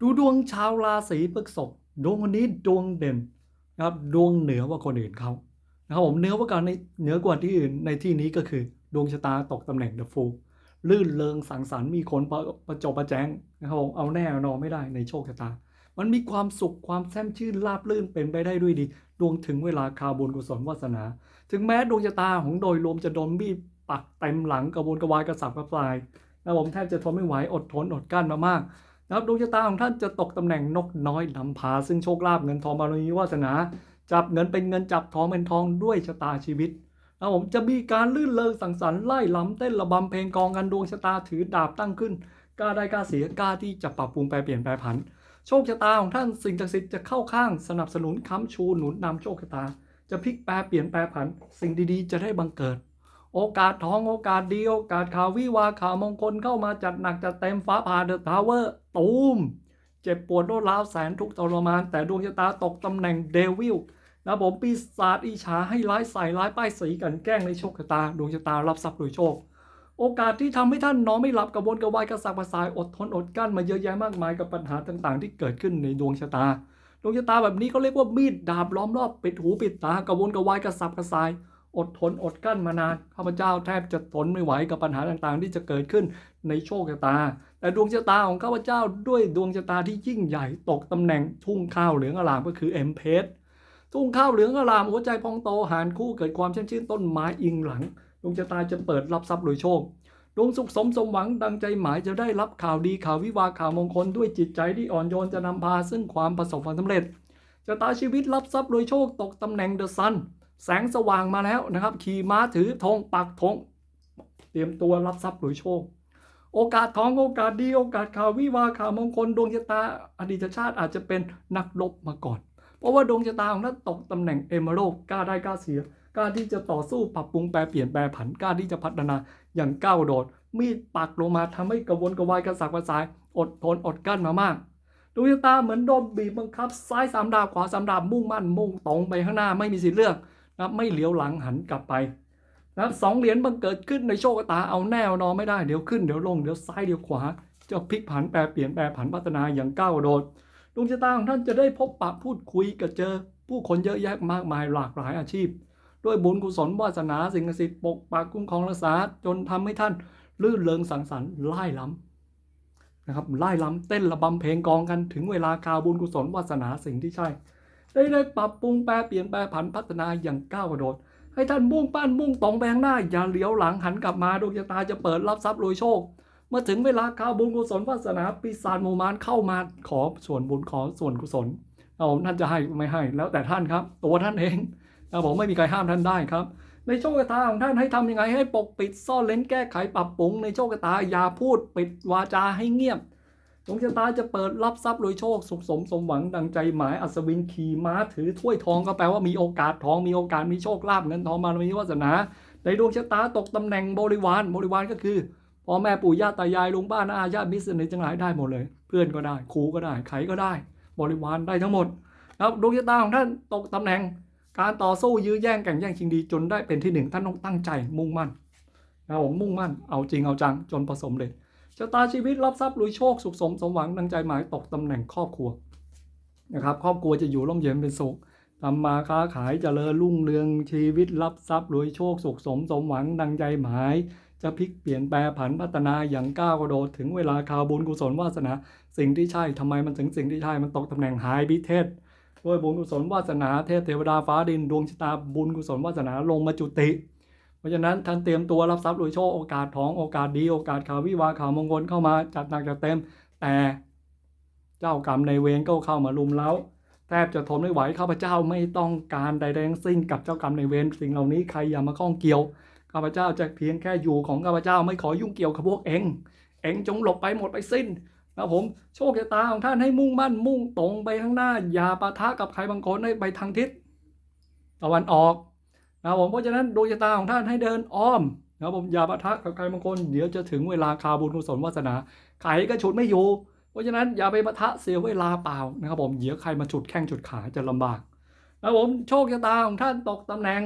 ดูดวงชาวราศีพฤษภดวงวันนี้ดวงเด่นนะครับดวงเหนือกว่าคนอื่นเขานะครับผมเหนือกว่ากันในเหนือกว่าที่อื่นในที่นี้ก็คือ ดวงชะตาตกตำแหน่งเดอะฟูลื่นเริงสังสรรค์มีคนประประจบประแจงนะครับผมเอาแน่นอนไม่ได้ในโชคชะตา มันมีความสุขความแช่มชื่นราบลื่นเป็นไปได้ด้วยดี ดวงถึงเวลาคาบุญกุศลวาสนา ถึงแม้ดวงชะตาของโดยรวมจะโดนมีดปักเต็มหลังกระวนกระวายกระสับกระส่ายนะผมแทบจะทนไม่ไหวอดทนอดกั้นมามาก นะครับดวงชะตาของท่านจะตกตำแหน่งนกน้อยนำพา ซึ่งโชคลาภเงินทองบารมีวาสนา จับเงินเป็นเงินจับทองเป็นทองด้วยชะตาชีวิตนะผมจะมีการลื่นเลงสังสรรค์ไล่ล้ำเต้นระบำเพลงกองกันดวงชะตาถือดาบตั้งขึ้นกล้าได้กล้าเสียกล้าที่จะปรับปรุงแปลเปลี่ยนแปลผัน โชคชะตาของท่านสิ่งศักดิ์สิทธิ์จะเข้าข้างสนับสนุนค้ำชูหนุนนำโชคชะตา จะพลิกแปลเปลี่ยนแปลผัน สิ่งดีๆ จะได้บังเกิด โอกาสทองโอกาสดีโอกาสข่าววิวาข่าวมงคลเข้ามาจัดหนักจัดเต็มฟ้าผ่าเดอะทาวเวอร์ตูม เจ็บปวดโรดร้าวแสนทุกทรมาน แต่ดวงชะตาตกตำแหน่งเดวิลนะผมปีศาจอิจฉาให้ร้ายใส่ร้ายป้ายสีกันแกล้งในโชคชะตา ดวงชะตารับทรัพย์โดยโชค โอกาสที่ทำให้ท่านนอนไม่หลับกระวนกระวายกระสับกระส่ายอดทนอดกลั้นมาเยอะแยะมากมายกับปัญหาต่างๆ ที่เกิดขึ้นในดวงชะตา ดวงชะตาแบบนี้เขาเรียกว่ามีดดาบล้อมรอบปิดหูปิดตากระวนกระวายกระสับกระส่าย อดทนอดกั้นมานานข้าพเจ้าแทบจะทนไม่ไหวกับปัญหาต่างๆ ที่จะเกิดขึ้นในโชคชะตา แต่ดวงชะตาของข้าพเจ้าด้วยดวงชะตาที่ยิ่งใหญ่ตกตำแหน่งทุ่งข้าวเหลืองอลามก็คือเอ็มเพสทุ่งข้าวเหลืองอลามหัวใจพองโตหานคู่เกิดความชื่นชื่นต้นไม้อิงหลังดวงชะตาจะเปิดรับทรัพย์โดยโชคดวงสุขสมสมหวังดังใจหมายจะได้รับข่าวดีข่าววิวาข่าวมงคลด้วยจิตใจที่อ่อนโยนจะนำพาซึ่งความประสบความสำเร็จชะตาชีวิตรับทรัพย์โดยโชคตกตำแหน่งเดอะซัน แสงสว่างมาแล้วนะครับ ขี่ม้าถือธงปักธงเตรียมตัวรับทรัพย์โดยโชค โอกาสทองโอกาสดี โอกาสข่าววิวาข่าวมงคลดวงชะตาอดีตชาติอาจจะเป็นนักรบมาก่อน เพราะว่าดวงชะตาของท่านตกตำแหน่งเอเมอรัลกล้าได้กล้าเสียกล้าที่จะต่อสู้ปรับปรุงแปลเปลี่ยนแปลผันกล้าที่จะพัฒนาอย่างก้าวโดด มีดปักลงมาทำให้กระวนกระวายกระสับกระส่าย อดทนอดกลั้นมามากดวงชะตาเหมือนโดนบีบบังคับ ซ้ายสามดาบขวาสามดาบมุ่งมั่นมุ่งตรงไปข้างหน้าไม่มีสิทธิ์เลือก นะไม่เหลียวหลังหันกลับไปนะสองเหรียญบังเกิดขึ้นในโชคชะตาเอาแน่นอนไม่ได้เดี๋ยวขึ้นเดี๋ยวลงเดี๋ยวซ้ายเดี๋ยวขวา จะพลิกผันแปลเปลี่ยนแปลผันพัฒนาอย่างก้าวโดดดวงชะตาของท่านจะได้พบปะพูดคุยกับเจอ ผู้คนเยอะแยะมากมายหลากหลายอาชีพ ด้วยบุญกุศลวาสนาสิ่งศักดิ์สิทธิ์ปกปักคุ้มครองรักษาจนทำให้ท่านลื่นเริงสังสรรค์ไล่ล้ำนะครับไล่ล้ำเต้นระบำเพลงกองกันถึงเวลาข่าวบุญกุศลวาสนาสิ่งที่ใช่ ได้ได้ปรับปรุงแปลเปลี่ยนแปลผันพัฒนาอย่างก้าวกระโดด ให้ท่านมุ่งปั้นมุ่งตรงไปข้างหน้า อย่าเลี้ยวหลังหันกลับมาดวงชะตาจะเปิดรับทรัพย์โดยโชค เมื่อถึงเวลาข่าวบุญกุศลวาสนาปีศาจหมูมานเข้ามาขอส่วนบุญขอส่วนกุศลเอาท่านจะให้ไม่ให้แล้วแต่ท่านครับ ตัวท่านเองนะผมไม่มีใครห้ามท่านได้ครับ ในโชคชะตาของท่านให้ทำยังไงให้ปกปิดซ่อนเล้นแก้ไขปรับปรุงในโชคชะตาอย่าพูดปิดวาจาให้เงียบ ดวงชะตาจะเปิดรับทรัพย์โดยโชค สุขสมสมหวังดังใจหมายอัศวินขี่ม้าถือถ้วยทองก็แปลว่ามีโอกาสทองมีโอกาสมีโชคลาภเงินทองมามีวาสนาในดวงชะตาตกตำแหน่งบริวารบริวารก็คือพ่อแม่ปู่ย่าตายายลุงป้าน้าอาญาติมิตรสนิทจังหลายได้หมดเลย เพื่อนก็ได้ครูก็ได้ใครก็ได้ บริวารได้ทั้งหมดนะครับดวงชะตาของท่านตกตำแหน่ง การต่อสู้ยื้อแย่งแข่งแย่งชิงดีจนได้เป็นที่หนึ่งท่านต้องตั้งใจมุ่งมั่นนะครับผมมุ่งมั่นเอาจริงเอาจังจนประสบเร็จ ชะตาชีวิตรับทรัพย์ลุยโชคสุขสมสมหวังดังใจหมายตกตำแหน่งครอบครัวนะครับ ครอบครัวจะอยู่ร่มเย็นเป็นสุขทำมาค้าขายจเจริญรุ่งเรืองชีวิตรับทรัพย์รวยโชคสุขสมสมหวังดังใจหมาย จะพลิกเปลี่ยนแปลผันพัฒนาอย่างก้าวกระโดดถึงเวลาข่าวบุญกุศลวาสนา สิ่งที่ใช่ทำไมมันถึงสิ่งที่ใช่มันตกตำแหน่งหายบิเทศด้วยบุญกุศลวาสนาเทพเทวดาฟ้าดินดวงชะตาบุญกุศลวาสนาลงมาจุติ เพราะฉะนั้นท่านเตรียมตัวรับทรัพย์รวยโชคโอกาสทองโอกาสดีโอกาสข่าววิวาข่าวมงคลเข้ามาจัดหนักจัดเต็ม แต่เจ้ากรรมในเวรก็เข้ามาลุมเล้าแทบจะทนไม่ไหวข้าพเจ้าไม่ต้องการใดๆทั้งสิ้นกับเจ้ากรรมในเวรสิ่งเหล่านี้ใครอย่ามาข้องเกี่ยวข้าพเจ้าจะเพียงแค่อยู่ของข้าพเจ้าไม่ขอยุ่งเกี่ยวกับพวกเองเองจงหลบไปหมดไปสิ้นนะผมโชคชะตาของท่านให้มุ่งมั่นมุ่งตรงไปข้างหน้า อย่าปะทะกับใครบางคนให้ไปทางทิศตะวันออก นะครับผมเพราะฉะนั้นดวงชะตาของท่านให้เดินอ้อมนะครับผมอย่าปะทะกับใครบางคนเดี๋ยวจะถึงเวลาคาบุญกุศลวาสนาใครก็ฉุดไม่อยู่ เพราะฉะนั้นอย่าไปปะทะเสียเวลาเปล่านะครับผมเดี๋ยวใครมาฉุดแข้งฉุดขาจะลำบากนะครับผมโชคชะตาของท่านตกตำแหน่ง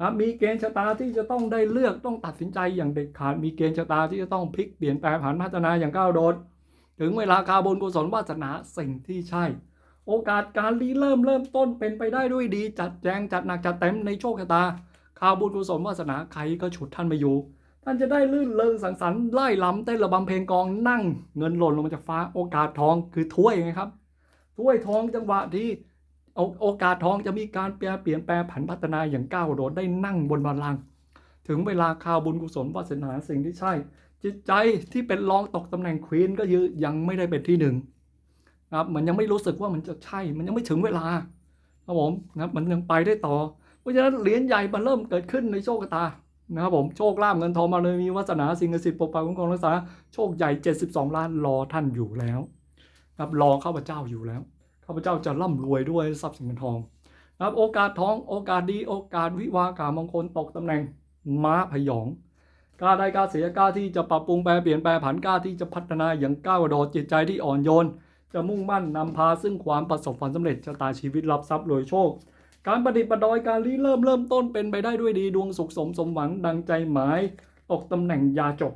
นะมีเกณฑ์ชะตาที่จะต้องได้เลือกต้องตัดสินใจอย่างเด็ดขาดมีเกณฑ์ชะตาที่จะต้องพลิกเปลี่ยนแปลงผันพัฒนาอย่างก้าวโดดถึงเวลาคาบุญกุศลวาสนาสิ่งที่ใช่ โอกาสการรีเริ่มเริ่มต้นเป็นไปได้ด้วยดี จัดแจงจัดหนักจัดเต็มในโชคชะตาข่าวบุญกุศลวาสนาใครก็ฉุดท่านมาอยู่ ท่านจะได้ลื่นเริงสังสรรค์ไล่ลำเต้นระบำเพลงกองนั่ง เงินหล่นลงมาจากฟ้าโอกาสทองคือถ้วยไงครับถ้วยทองจังหวะที่โอกาสทองจะมีการเปลี่ยนเปลี่ยนแปลงผันพัฒนาอย่างก้าวโดดได้นั่งบนบัลลังก์ถึงเวลาข่าวบุญกุศลวาสนาสิ่งที่ใช่ จิตใจที่เป็นรองตกตำแหน่งควีนก็ยืยังไม่ได้เป็นที่หนึ่ง นะครับมันยังไม่รู้สึกว่ามันจะใช่ มันยังไม่ถึงเวลาครับผมนะครับมันยังไปได้ต่อ เพราะฉะนั้นเหรียญใหญ่มันเริ่มเกิดขึ้นในโชคชะตานะครับผมโชคลาภเงินทองมาเลยมีวาสนาสิ่งศักดิ์สิทธิ์ปกปักคุ้มครองรักษาโชคใหญ่ 72 ล้านรอท่านอยู่แล้วนะครับรอข้าพเจ้าอยู่แล้วข้าพเจ้าจะร่ำรวยด้วยทรัพย์สินเงินทองนะครับโอกาสทองโอกาสดีโอกาสวิวาการมงคลตกตำแหน่งม้าพยองกล้าได้กล้าเสียกล้าที่จะปรับปรุงแปลเปลี่ยนแปลผันกล้าที่จะพัฒนาอย่างก้าวกระโดดจิตใจที่อ่อนโยน จะมุ่งมั่นนำพาซึ่งความประสบความสำเร็จชะตาชีวิตรับทรัพย์รวยโชค การประดิษฐ์ประดอยการริเริ่มเริ่มต้นเป็นไปได้ด้วยดีดวงสุขสมสมหวังดังใจหมาย ตกตำแหน่งยาจก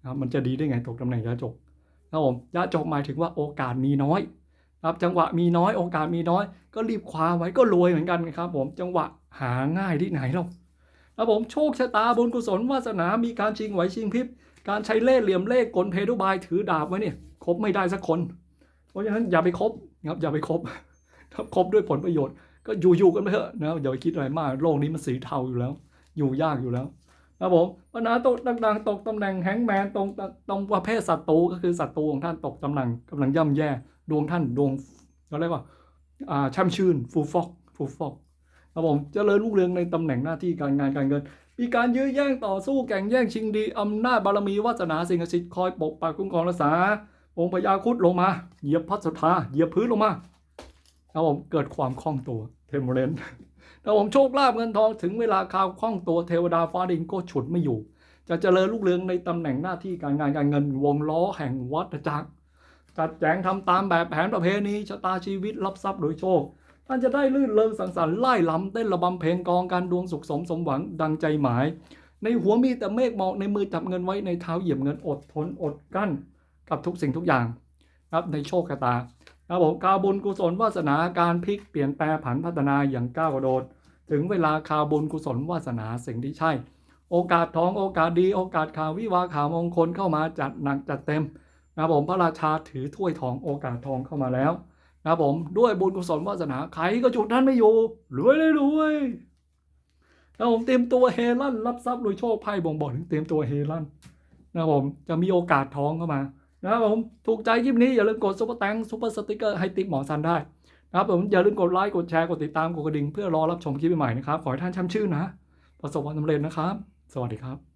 นะครับมันจะดีได้ไงตกตำแหน่งยาจกนะครับผมยาจกหมายถึงว่าโอกาสมีน้อยครับจังหวะมีน้อยโอกาสมีน้อย ก็รีบคว้าไว้ก็รวยเหมือนกันครับผมจังหวะหาง่ายที่ไหนเราครับผมโชคชะตาบุญกุศลวาสนามีการชิงไหวชิงพริบการใช้เล่ห์เหลี่ยมเล่ห์กลเพทุบายถือดาบไว้เนี่ยคบไม่ได้สักคน เพราะฉะนั้นอย่าไปคบนะครับอย่าไปคบถ้าคบด้วยผลประโยชน์ ก็อยู่ๆกันไปเถอะนะครับอย่าไปคิดอะไรมากโลกนี้มันสีเทาอยู่แล้ว อยู่ยากอยู่แล้วนะครับผมปัญหาตกต่างๆตกตำแหน่งแฮงแมนตรงตรงประเภทศัตรูก็คือศัตรูของท่านตกตำแหน่งกำลังย่ำแย่ ดวงท่านดวงเขาเรียกว่าอ่าช่ำชื่นฟูฟอกฟูฟอกครับผมเจริญรุ่งเรืองในตำแหน่งหน้าที่การงานการเงิน มีการยื้อแย่งต่อสู้แข่งแย่งชิงดีอำนาจบารมีวาสนาสิ่งศักดิ์สิทธิ์คอยปกปักคุ้มครองรักษา องค์พญาคุดลงมา เหยียบพัสธาเหยียบพื้นลงมาครับผมเกิดความคล่องตัวเทมเรนถ้าผมโชคลาภเงินทองถึงเวลาข่าวคล่องตัวเทวดาฟ้าดินก็ฉุดไม่อยู่ จะเจริญรุ่งเรืองในตำแหน่งหน้าที่การงานการเงินวงล้อแห่งวัฏจักรจัดแจงทำตามแบบแผนประเพณีชะตาชีวิตรับทรัพย์โดยโชคท่านจะได้ลื่นเริงสังสรรค์ไล่ลำเต้นระบำเพลงกองการดวงสุขสมสมหวังดังใจหมาย ในหัวมีแต่เมฆหมอกในมือจับเงินไว้ในเท้าเหยียบเงินอดทนอดกั้น กับทุกสิ่งทุกอย่างครับในโชคชะตาครับผมกาวบุญกุศลวาสนาการพลิกเปลี่ยนแปลผันพัฒนาอย่างก้าวกระโดด ถึงเวลาข่าวบุญกุศลวาสนาสิ่งที่ใช่ โอกาสทองโอกาสดี โอกาสข่าววิวาข่าวมงคลเข้ามาจัดหนักจัดเต็มนะครับผมพระราชาถือถ้วยทองโอกาสทองเข้ามาแล้วนะครับผมด้วยบุญกุศลวาสนาใครก็จุดนั้นไม่อยู่รวยเลยรวยนะครับผมเตรียมตัวเฮลั่นรับทรัพย์โดยโชคไพ่บ่งบอกถึงเตรียมตัวเฮลั่นนะครับผมจะมีโอกาสทองเข้ามา นะครับผมถูกใจคลิปนี้อย่าลืมกดซุปเปอร์แตงซุปเปอร์สติกเกอร์ให้ติ๊กหมอซันได้นะครับผมอย่าลืมกดไลค์กดแชร์กดติดตามกดกระดิ่งเพื่อรอรับชมคลิปใหม่ๆนะครับขอให้ท่านช่ำชื่นนะ ประสบความสำเร็จนะครับ สวัสดีครับ